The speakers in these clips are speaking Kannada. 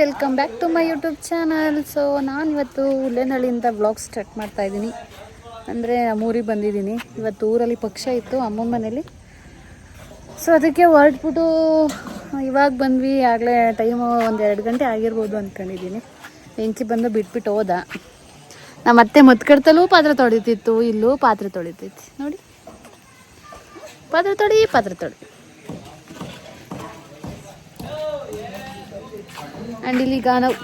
Welcome back to my YouTube channel. So ನಾನು ಇವತ್ತು ಹುಲ್ಲೇನಹಳ್ಳಿಯಿಂದ ಬ್ಲಾಗ್ ಸ್ಟಾರ್ಟ್ ಮಾಡ್ತಾ ಇದ್ದೀನಿ. ಅಂದರೆ ನಮ್ಮೂರಿಗೆ ಬಂದಿದ್ದೀನಿ. ಇವತ್ತು ಊರಲ್ಲಿ ಪಕ್ಷ ಇತ್ತು ಅಮ್ಮನ ಮನೇಲಿ. ಸೊ ಅದಕ್ಕೆ ಹೊರಟ್ಬಿಟ್ಟು, ಇವಾಗ ಬಂದ್ವಿ. ಆಗಲೇ ಟೈಮು ಒಂದು ಎರಡು ಗಂಟೆ ಆಗಿರ್ಬೋದು ಅಂದ್ಕೊಂಡಿದ್ದೀನಿ ಬೆಂಕಿ ಬಂದು ಬಿಟ್ಬಿಟ್ಟು ಹೋದ. ನಮ್ಮ ಅತ್ತೆ ಮತ್ಕಡ್ತಲೂ ಪಾತ್ರೆ ತೊಳಿತಿತ್ತು, ಇಲ್ಲೂ ಪಾತ್ರೆ ತೊಳಿತೈತಿ. ನೋಡಿ. ಪಾತ್ರೆ ತೊಳಿ ಪಾತ್ರೆ ತೊಳಿ. ಆ್ಯಂಡ್ ಇಲ್ಲಿಗ ನಾವು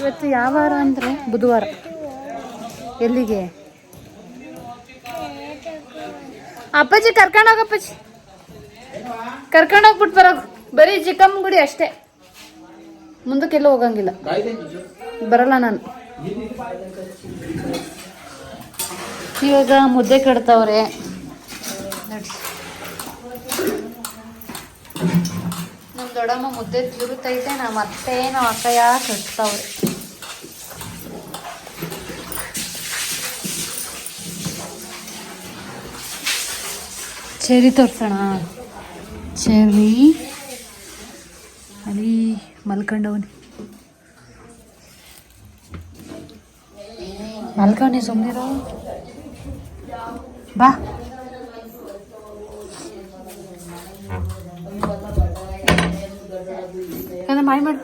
ಇವತ್ತು ಯಾವ ವಾರ ಅಂದರೆ ಬುಧವಾರ. ಎಲ್ಲಿಗೆ? ಅಪ್ಪಾಜಿ ಕರ್ಕೊಂಡೋಗ ಅಪ್ಪಾಜಿ. ಕರ್ಕೊಂಡೋಗ್ಬಿಟ್ಟು ಬರೋ ಬರೀ ಚಿಕ್ಕಮ್ಮಗುಡಿ ಅಷ್ಟೇ. ಮುಂದಕ್ಕೆಲ್ಲೂ ಹೋಗಂಗಿಲ್ಲ. ಬರಲ್ಲ ನಾನು. ಇವಾಗ ಮುದ್ದೆ ಕಟ್ತವ್ರೆ ನೋಡಿ ನಮ್ಮ ದೊಡ್ಡಮ್ಮ ಮುದ್ದೆ ತಿರುತ್ತೈತೆ ನಮ್ಮ ಅತ್ತೆ ನಮ್ಮ ಅಕ್ಕಯ್ಯ ಕಟ್ತವ್ರೆ ಚೆರಿ ತೋರ್ಸೋಣ ಚೆರಿ ಅಲ್ಲಿ ಮಲ್ಕೊಂಡವನಿ ಮಲ್ಕೊಂಡಿ ಸುಮ್ಮನಿರೋ ಬಾ ಕಣ ಮಾಡಿ ಮಾಡು.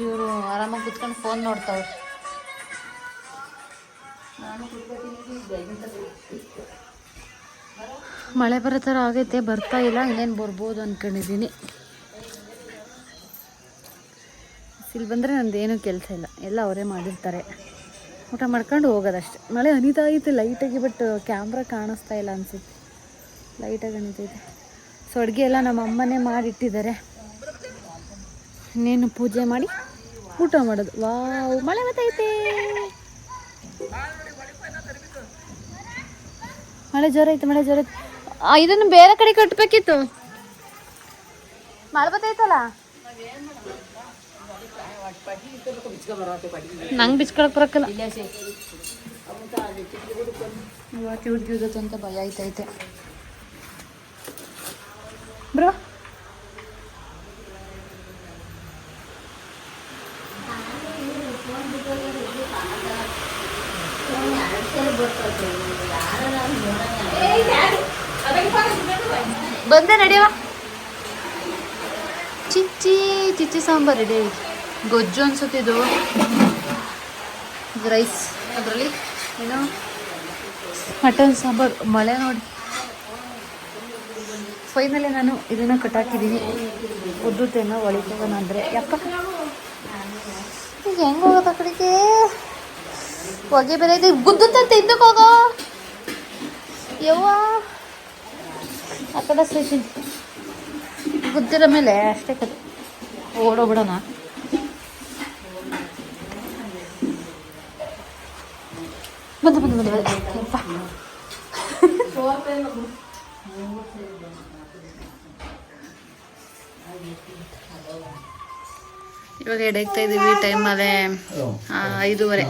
ಇವರು ಆರಾಮಾಗಿ ಕುತ್ಕೊಂಡು ಫೋನ್ ನೋಡ್ತಾವ್ರಿ. ಮಳೆ ಬರೋ ಥರ ಆಗೈತೆ, ಬರ್ತಾ ಇಲ್ಲ, ಇನ್ನೇನು ಬರ್ಬೋದು ಅಂದ್ಕೊಂಡಿದ್ದೀನಿ ಇಲ್ಲಿ ಬಂದರೆ ನಂದೇನು ಕೆಲಸ ಇಲ್ಲ, ಎಲ್ಲ ಅವರೇ ಮಾಡಿರ್ತಾರೆ. ಊಟ ಮಾಡ್ಕೊಂಡು ಹೋಗೋದಷ್ಟೆ. ಮಳೆ ಅನಿತಾ ಐತೆ ಲೈಟಾಗಿ ಬಟ್ ಕ್ಯಾಮ್ರಾ ಕಾಣಿಸ್ತಾ ಇಲ್ಲ ಅನಿಸುತ್ತೆ. ಲೈಟಾಗಿ ಅನಿತೈತೆ ಸೊ ಅಡುಗೆ ಎಲ್ಲ ನಮ್ಮ ಅಮ್ಮನೇ ಮಾಡಿಟ್ಟಿದ್ದಾರೆ. ಇನ್ನೇನು ಪೂಜೆ ಮಾಡಿ ಊಟ ಮಾಡೋದು. ವಾವ್, ಮಳೆ ಬತ್ತೈತೆ ಮಳೆ ಜ್ವರ ಐತೆ, ಮಳೆ ಜ್ವರ ಇದನ್ನು ಬೇರೆ ಕಡೆ ಕಟ್ಟಬೇಕಿತ್ತು ಮಳೆ ಬರ್ತೈತಲ್ಲ ನಂಗೆ ಬಿಚ್ಕೊಳಕ್ ಬರಕ್ಕಲ್ಲ ಇವತ್ತು ಹಿಡ್ದಿದ್ದತ್ತು ಅಂತ ಭಯ ಆಯ್ತೈತೆ ಬ್ರೋ ಬಂದೆ ನಡೆಯವ ಚಿಚ್ಚಿ ಚಿಚ್ಚಿ ಸಾಂಬಾರ್ ರೆಡಿ ಆಗಿದೆ ಗೊಜ್ಜು ಅನ್ಸುತ್ತೆ ಇದು. ಇದು ರೈಸ್ ಅದರಲ್ಲಿ. ಏನು? ಮಟನ್ ಸಾಂಬಾರು. ಮಳೆ ನೋಡಿ. ಫೈನಲಿ ನಾನು ಇದನ್ನ ಕಟ್ಟಾಕಿದ್ದೀನಿ ಉದ್ದುತ್ತೇನೋ ಒಳಿತೇನ ಅಂದರೆ. ಯಪ್ಪ. ಈಗ ಹೆಂಗೆ ಹೋಗೋದು ಆ ಕಡೆಗೆ? ಹೊಗೆ ಬೇರೆ ಇದೆ. ಗುದ್ದುತ್ತಂತೆ ಹಿಂದಕ್ಕೆ ಹೋಗೋ? ಯವ್ವ. ಆ ಕಡೆ ಸ್ಟೇಷನ್ ಗುದ್ದಿರೋ ಮೇಲೆ ಅಷ್ಟೇ ಕತೆ ಓಡೋಗ್ಬಿಡೋಣ. ಬಂದು ಬಂದು ಬಂದು ಇವಾಗ ಎಡೆಕ್ತಾ ಇದ್ದೀವಿ ಟೈಮಲ್ಲೇ ಐದೂವರೆ.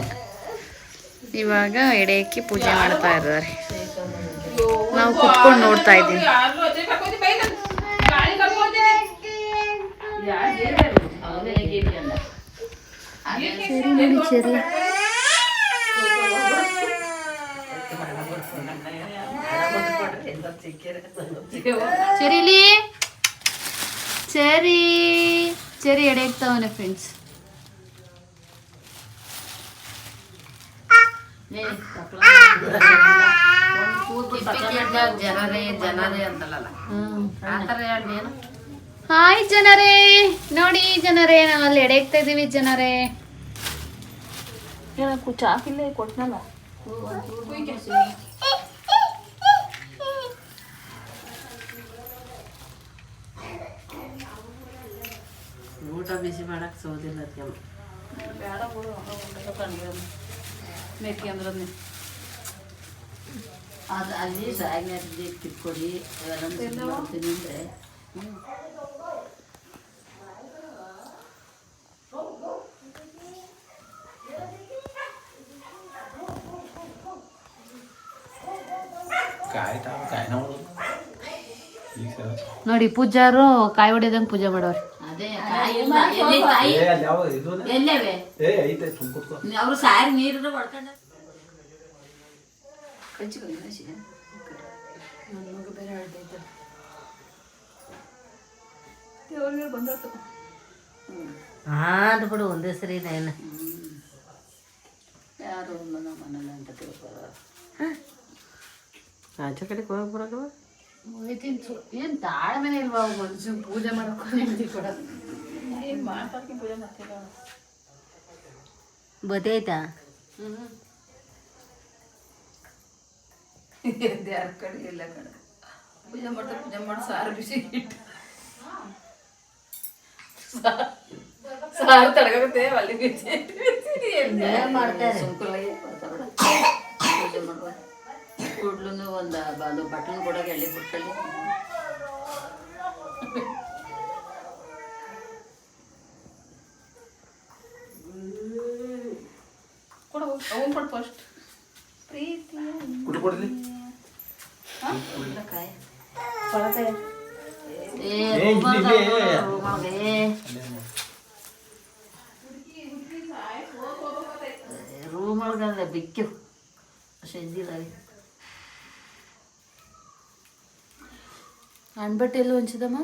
ಇವಾಗ ಎಡೆಯಕ್ಕೆ ಪೂಜೆ ಮಾಡ್ತಾ ಇದ್ದಾರೆ. ನಾವು ಕುತ್ಕೊಂಡು ನೋಡ್ತಾ ಇದ್ದೀವಿ. ಸರಿ ನೋಡಿ ಚೆರಿಲಿ? ಚೆರಿ. ಚೆರಿ ಎಡೆ ಇಡ್ತಾವನೆ ಫ್ರೆಂಡ್ಸ್ ಜನರೇ ಜನರೇ ಅಂತಲ್ಲ ಆತರ ಹೇಳಿ ಹಾಯ್ ಜನರೇ. ನೋಡಿ ಜನರೇ ನಾವ್ ಅಲ್ಲಿ ಎಡೆ ಇಡ್ತಾ ಇದೀವಿ ಜನರೇ. ಚಾಕಿಲ್ಲೇ ಕೊಟ್ನಲ್ಲ. ಊಟ ಬಿಸಿ ಮಾಡಕ್ಕೆ ಸೌದಿಲ್ಲ ಅದಕ್ಕೆ ಬೇಡ ಅದು ಅಲ್ಲಿ ಸಾಯಿನ ಕಿತ್ಕೊಡಿ ತಿಂದರೆ ನೋಡಿ ಪೂಜಾರು ಕಾಯಿ ಹೊಡಿಯದಂಗೆ ಪೂಜೆ ಮಾಡೋರು. ಅವ್ರು ಸಾರಿ ನೀರು ಹೊಡ್ಕೊಂಡ ಆದ್ ಬಿಡು ಒಂದೇ ಸರಿ ಏನು. ಯಾರು ಮನಲ್ಲ ಮನೇಲಿ ಅಂತ ತಿಳ್ಕೊಳ್ಳೋ ಆಚೆ ಕಡೆ ಹೋಗಿ ಬರೋದು ಏನು ತಾಳ್ಮೆನೆ ಇಲ್ವಾ ಮನುಷ್ಯ ಪೂಜೆ ಮಾಡೋಕೆ ನೆಮ್ಮದಿ ಕೊಡೋದು ಬದೈತಾ ಯಾರ ಕಡೆ ಇಲ್ಲ ಕಡೆ ಪೂಜೆ ಮಾಡ್ತಾ ಪೂಜೆ ಮಾಡಿ ಸಾರು ಬಿಸಿ ಇಟ್ಟು. ಸಾರು ತಡಗುತ್ತೆ ಅಲ್ಲಿ ಬಿಸಿ ಮಾಡ್ತಾರೆ? ಸುಮ್ಕುಲಾಗಿ ಬರ್ತಾವ್ರೆ. ಪೂಜೆ ಮಾಡುವ. ಕೂಡ್ಲು ಒಂದು ಅದು ಬಟನ್ ಕೂಡ ಎಳ್ಳಿ ಬಿಟ್ಟಲ್ಲಿ ಕೊಡು ಅವನ್ ಕೊಡು ಫಸ್ಟ್ ಪ್ರೀತಿ ಕುಡಿ ಕೊಡ್ಲಿ. ಕಾಯಿ ಏ, ಬಿಕ್ಕು ಅಣ್ಬಟ್ಟು ಎಲ್ಲೂ ಹಂಚಿದಮ್ಮ?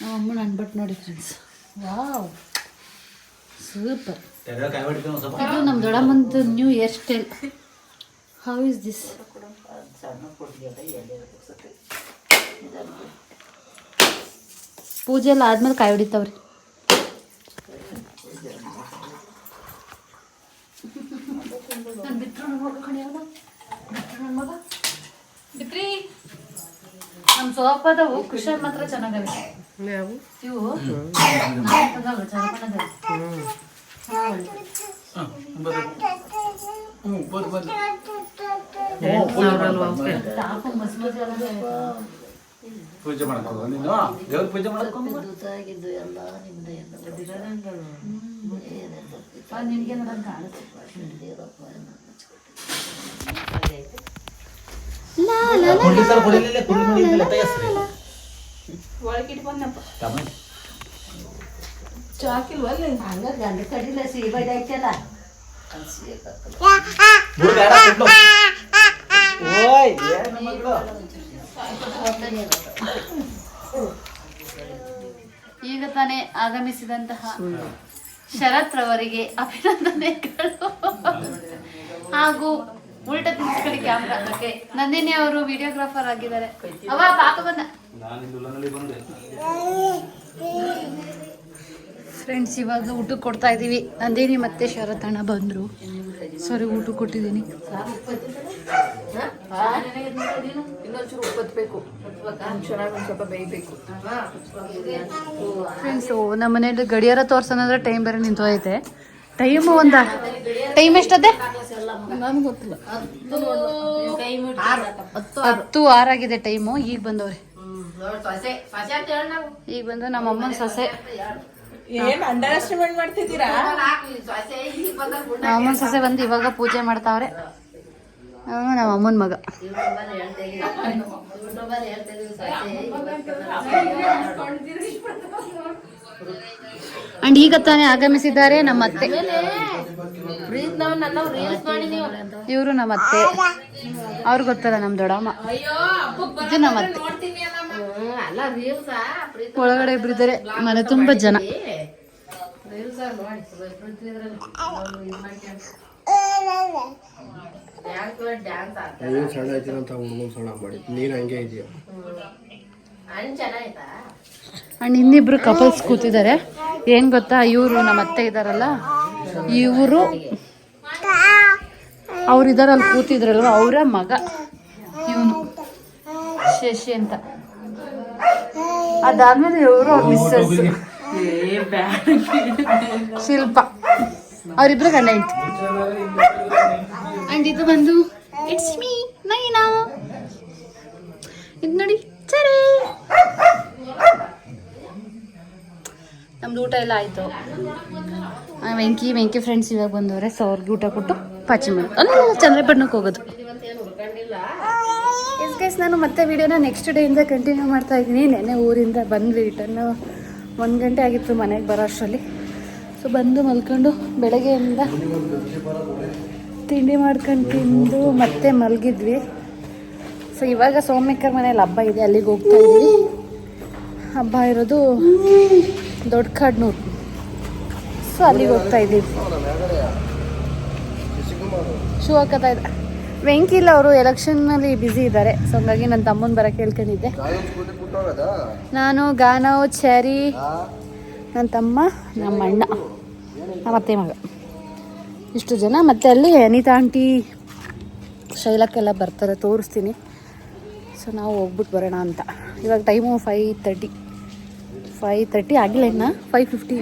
ನಮ್ಮ ಅಮ್ಮನ ಅಣ್ಬಟ್ಟು ನೋಡಿ ಫ್ರೆಂಡ್ಸ್ ವಾವ್. ಸೂಪರ್. ಇದು ನಮ್ಮ ದೊಡ್ಡಮ್ಮಂದು new hair style how is this ಪೂಜೆ ಎಲ್ಲ ಆದ್ಮೇಲೆ ಕಾಯಿ ಹೊಡಿತಾವ್ರಿ. ನಮ್ಮ ಸೋಪದವು ಕುಶನ್ ಮಾತ್ರ ಚೆನ್ನಾಗವೆ ನಾವು? ಇವು ನಾಲ್ಕದವು ಚೆನ್ನಾಗವೆ ಹ್ಞೂ ಬರ್ರಿ ಬರ್ರಿ ಟಾಪು ಮಸ್ತ್ ಮಸ್ತ್ ಎಲ್ಲ ಪೂಜೆ ಮಾಡ್ಕೋ ಹೋಗು ನೀನು? ದೇವ್ರ ಪೂಜೆ ಮಾಡಕ್ ಹೋಗು. ಕುಂಡಿ. ತಮ್ಮ. ಹಂಗ ಗಂಡ ಕಡಿಲ್ಲ ಕುಂಡು. ಓಯ್ ಏನ್ ಮಗ್ಳು? ಈಗ ತಾನೇ ಆಗಮಿಸಿದಂತಹ ಶರತ್ ರವರಿಗೆ ಅಭಿನಂದನೆಗಳು ಹಾಗೂ ಉಲ್ಟ ತಿನ್ಸ್ಕೊಳ್ಳಿ ಕ್ಯಾಮ್ರಾ ಓಕೆ ನಂದಿನಿ ಅವರು ವಿಡಿಯೋಗ್ರಾಫರ್ ಆಗಿದ್ದಾರೆ. ಅವ ಪಾಪ ಬಂದ. ಫ್ರೆಂಡ್ಸ್ ಇವಾಗ ಊಟಕ್ಕೆ ಕೊಡ್ತಾ ಇದ್ದೀವಿ ನಂದಿನಿ ಮತ್ತೆ ಶರತ್ ಅಣ್ಣ ಬಂದರು. ಸರಿ ಊಟ ಕೊಟ್ಟಿದ್ದೀನಿ. ಫ್ರೆಂಡ್ಸು ನಮ್ಮ ಮನೇಲಿ ಗಡಿಯಾರ ತೋರ್ಸೋಣ ಟೈಮ್ ಬೇರೆ ನಿಂತೋಯ್ತೆ ಟೈಮು ಒಂದ? ಟೈಮ್ ಎಷ್ಟದೆ? ಹತ್ತು ಆರಾಗಿದೆ ಟೈಮು ಈಗ ಬಂದವ್ರಿ. ಈಗ ಬಂದು ನಮ್ಮ ಅಮ್ಮನ ಸೊಸೆ. ನಮ್ಮ ಅಮ್ಮನ ಸೊಸೆ ಬಂದು ಇವಾಗ ಪೂಜೆ ಮಾಡ್ತಾವ್ರೆ. ನಮ್ಮ ಅಮ್ಮನ ಮಗ. ಅಂಡ್ ಈಗ ತಾನೇ ಆಗಮಿಸಿದ್ದಾರೆ ನಮ್ಮ ಅತ್ತೆ. ಇವರು ನಮ್ಮ ಅತ್ತೆ. ಅವ್ರು ಗೊತ್ತಲ್ಲ ನಮ್ಮ ದೊಡ್ಡಮ್ಮ. ಇದು ನಮ್ಮ ಅತ್ತೆ. ಒಳಗಡೆ ಇಬ್ರು ಇದ್ದಾರೆ. ಮನೆ ತುಂಬಾ ಜನ. ನೀನು ಹಂಗೆ ಇದೆಯಾ? ಅಂಡ್ ಇನ್ನಿಬ್ರು ಕಪಲ್ಸ್ ಕೂತಿದ್ದಾರೆ. ಏನ್ ಗೊತ್ತಾ ಇವರು ನಮ್ಮ ಅತ್ತೆ ಇದಾರಲ್ಲ ಇವರು ಅವ್ರು ಇದಾರಲ್ಲಿ ಕೂತಿದ್ರಲ್ವ? ಅವರ ಮಗ. ಇವನು. ಶಶಿ ಅಂತ. ಅದಾದ್ಮೇಲೆ ಇವರು ಅವ್ರ ಮಿಸ್ಸಸ್ ಶಿಲ್ಪ. ಅವರಿಬ್ರು ಗಂಡ ಇತ್ತು ಅಂಡ್ ಇದು ಬಂದು ಇಟ್ಸ್ ಮೀ ನೈನಾ ಇದು ನೋಡಿ ಸರಿ ನಮ್ದು ಊಟ ಎಲ್ಲ ಆಯಿತು. ವೆಂಕಿ ವೆಂಕಿ ಫ್ರೆಂಡ್ಸ್ ಇವಾಗ ಬಂದವ್ರೆ ಸೊ ಅವ್ರಿಗೆ ಊಟ ಕೊಟ್ಟು ಪಾಚಿ ಮಾಡಿ. ಅಂದರೆ ಚಂದ್ರಪಟ್ಟಣಕ್ಕೆ ಹೋಗೋದು. ಗೈಸ್ ನಾನು ಮತ್ತೆ ವಿಡಿಯೋನ ನೆಕ್ಸ್ಟ್ ಡೇಯಿಂದ ಕಂಟಿನ್ಯೂ ಮಾಡ್ತಾ ಇದ್ದೀನಿ. ನೆನ್ನೆ ಊರಿಂದ ಬಂದ್ವಿ ರಿಟರ್ನ್ ಒಂದು ಗಂಟೆ ಆಗಿತ್ತು ಮನೆಗೆ ಬರೋ ಅಷ್ಟರಲ್ಲಿ. ಸೊ ಬಂದು ಮಲ್ಕೊಂಡು ಬೆಳಗ್ಗೆಯಿಂದ ತಿಂಡಿ ಮಾಡ್ಕೊಂಡು ತಿಂದು ಮತ್ತೆ ಮಲಗಿದ್ವಿ. ಸೊ ಇವಾಗ ಸೋಮೇಕರ್ ಮನೇಲಿ ಹಬ್ಬ ಇದೆ, ಅಲ್ಲಿಗೆ ಹೋಗ್ತಾ ಇದ್ದೀವಿ. ಹಬ್ಬ ಇರೋದು ದೊಡ್ಡ ಕಾಡ್ನೂರು. ಸೊ ಅಲ್ಲಿಗೆ ಹೋಗ್ತಾ ಇದ್ದೀವಿ. ಶೂ ಹಾಕತ್ತಾ ಇದೆ ವೆಂಕಿಲ್ ಅವರು ಎಲೆಕ್ಷನ್ನಲ್ಲಿ ಬ್ಯುಸಿ ಇದ್ದಾರೆ ಸೊ ಹಂಗಾಗಿ ನನ್ನ ತಮ್ಮನ ಬರೋಕ್ಕೆ ಹೇಳ್ಕೊಂಡಿದ್ದೆ. ನಾನು ಗಾನವ್ ಚಾರಿ ನನ್ನ ತಮ್ಮ, ನಮ್ಮ ಅಣ್ಣ, ನಮ್ಮ ಮಗ. ಇಷ್ಟು ಜನ, ಮತ್ತೆ ಅಲ್ಲಿ ಅನಿತಾ ಆಂಟಿ ಶೈಲಕ್ಕೆಲ್ಲ ಬರ್ತಾರೆ, ತೋರಿಸ್ತೀನಿ. ಸೊ ನಾವು ಹೋಗ್ಬಿಟ್ಟು ಬರೋಣ ಅಂತ. ಇವಾಗ time five thirty five thirty ಆಗಿಲ್ಲ ಇನ್ನು ಫೈವ್ ಫಿಫ್ಟಿ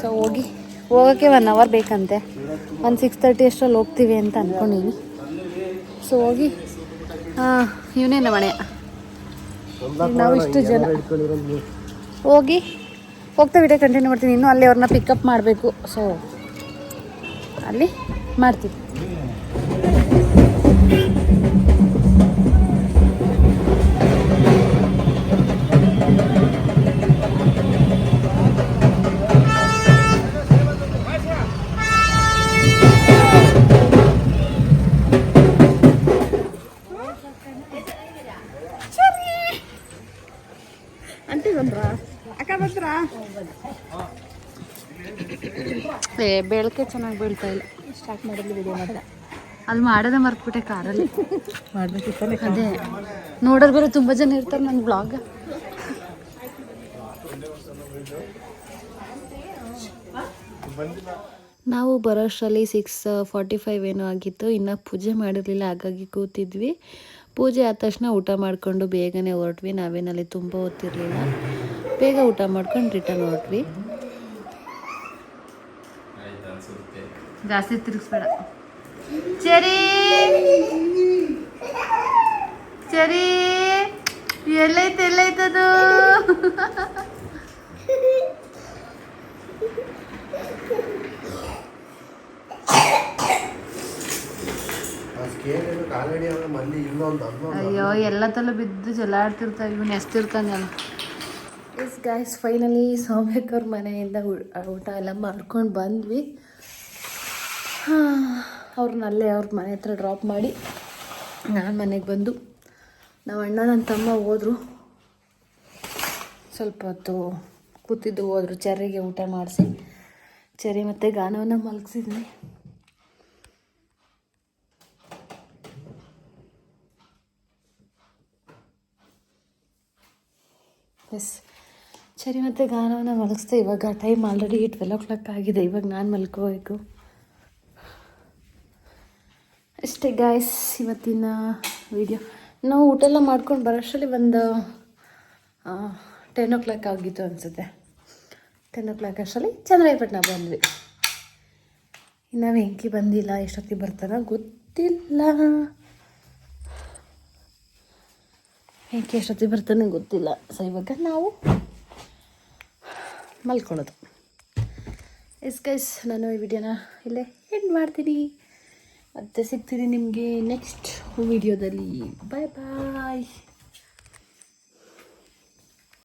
ಸೊ ಹೋಗಿ ಹೋಗೋಕ್ಕೆ ಒನ್ ಅವರ್ ಬೇಕಂತೆ. ಒಂದು ಸಿಕ್ಸ್ ತರ್ಟಿ ಅಷ್ಟರಲ್ಲಿ ಹೋಗ್ತೀವಿ ಅಂತ ಅಂದ್ಕೊಂಡಿದ್ವಿ ಸೊ ಹೋಗಿ ಹಾಂ ಇವನೇ ನಮ್ಮ ಮನೆ ನಾವು ಇಷ್ಟು ಜನ ಹೋಗಿ, ಹೋಗ್ತಾ ಬಿಟ್ಟೆ ಕಂಟಿನ್ಯೂ ಮಾಡ್ತೀನಿ. ಇನ್ನೂ ಅಲ್ಲಿ ಅವ್ರನ್ನ ಪಿಕಪ್ ಮಾಡಬೇಕು. ಸೊ ಅಲ್ಲಿ ಮಾಡ್ತೀವಿ. ಏ ಬೆಳಕೆ ಚೆನ್ನಾಗಿ ಬೀಳ್ತಾ ಇಲ್ಲ. ಸ್ಟಾರ್ಟ್ ಮಾಡಿದ್ವಿ ವಿಡಿಯೋ ಮಾಡಿದೆ ಅಲ್ಲಿ ಮಾಡೋದೇ ಮರ್ತ್ಬಿಟ್ಟೆ ಕಾರಲ್ಲಿ. ಮಾಡ್ಬೇಕಿತ್ತಲ್ಲ ಅದೇ. ನೋಡೋರು ಬೇರೆ ತುಂಬ ಜನ ಇರ್ತಾರೆ ನನ್ನ ಬ್ಲಾಗ್ ನಾವು ಬರೋಷ್ಟರಲ್ಲಿ ಸಿಕ್ಸ್ ಫಾರ್ಟಿ ಫೈವ್ ಏನೋ ಆಗಿತ್ತು. ಇನ್ನೂ ಪೂಜೆ ಮಾಡಿರಲಿಲ್ಲ ಹಾಗಾಗಿ ಕೂತಿದ್ವಿ. ಪೂಜೆ ಆದ ತಕ್ಷಣ ಊಟ ಮಾಡಿಕೊಂಡು ಬೇಗನೆ ಹೊರಟ್ವಿ. ನಾವೇನಲ್ಲಿ ತುಂಬ ಹೊತ್ತಿರಲಿಲ್ಲ. ಬೇಗ ಊಟ ಮಾಡ್ಕೊಂಡು ರಿಟರ್ನ್ ಹೊರಟ್ವಿ. ಜಾಸ್ತಿ ತಿರುಗಿಸ್ಬೇಡ. ಚರಿ ಚರಿ ಎಲ್ಲೈತೆ ಎಲ್ಲೈತದು ಅವ್ರ ಅಯ್ಯೋ ಎಲ್ಲ ತಲೆ ಬಿದ್ದು ಜಲಾಡ್ತಿರ್ತಾವ ಇವನ್ ಎಸ್ತಿರ್ತಾನಲ್ಲ ಎಸ್ ಗಾಯ್ಸ್ ಫೈನಲಿ ಸೌಮ್ಯಕ್ಕವ್ರ ಮನೆಯಿಂದ ಊಟ ಎಲ್ಲ ಮಾಡ್ಕೊಂಡು ಬಂದ್ವಿ. ಅವ್ರನ್ನ ಅಲ್ಲೇ ಅವ್ರ ಮನೆ ಹತ್ರ ಡ್ರಾಪ್ ಮಾಡಿ ನಾನು ಮನೆಗೆ ಬಂದು ನಮ್ಮ ಅಣ್ಣ ನನ್ನ ತಮ್ಮ ಹೋದರು. ಸ್ವಲ್ಪ ಹೊತ್ತು ಕೂತಿದ್ದು ಹೋದರು ಚರಿಗೆ ಊಟ ಮಾಡಿಸಿ. ಚರಿ ಮತ್ತು ಗಾನವನ್ನು ಮಲಗಿಸಿದ್ವಿ. ಎಸ್ ಸರಿ ಮತ್ತು ಗಾನವನ್ನು ಮಲಗಿಸ್ದೆ. ಇವಾಗ time already twelve o'clock ಆಗಿದೆ. ಇವಾಗ ನಾನು ಮಲ್ಕೋಬೇಕು ಅಷ್ಟೇ ಗಾಯ್ಸ್ ಇವತ್ತಿನ ವಿಡಿಯೋ ನಾವು ಊಟ ಎಲ್ಲ ಮಾಡ್ಕೊಂಡು ಬರೋಷ್ಟರಲ್ಲಿ ಒಂದು ಟೆನ್ ಓ ಕ್ಲಾಕ್ ಆಗಿತ್ತು ಅನಿಸುತ್ತೆ. ಟೆನ್ ಓ ಕ್ಲಾಕ್ ಅಷ್ಟರಲ್ಲಿ ಚಂದ್ರಾಯಪಟ್ಟಣ ಬಂದ್ವಿ. ಇನ್ನು ವೆಂಕಿ ಬಂದಿಲ್ಲ, ಎಷ್ಟೊತ್ತಿಗೆ ಬರ್ತಾನೋ ಗೊತ್ತಿಲ್ಲ. ವೆಂಕಿ ಎಷ್ಟೊತ್ತಿಗೆ ಬರ್ತಾನೆ ಗೊತ್ತಿಲ್ಲ. ಸೊ ಇವಾಗ ನಾವು ಮಲ್ಕೊಳ್ಳೋದು. ಎಸ್ ಗೈಸ್ ನಾನು ಈ ವಿಡಿಯೋನ ಇಲ್ಲೇ ಎಂಡ್ ಮಾಡ್ತೀನಿ. ಮತ್ತೆ ಸಿಗ್ತೀನಿ ನಿಮಗೆ ನೆಕ್ಸ್ಟ್ ವಿಡಿಯೋದಲ್ಲಿ ಬಾಯ್ ಬಾಯ್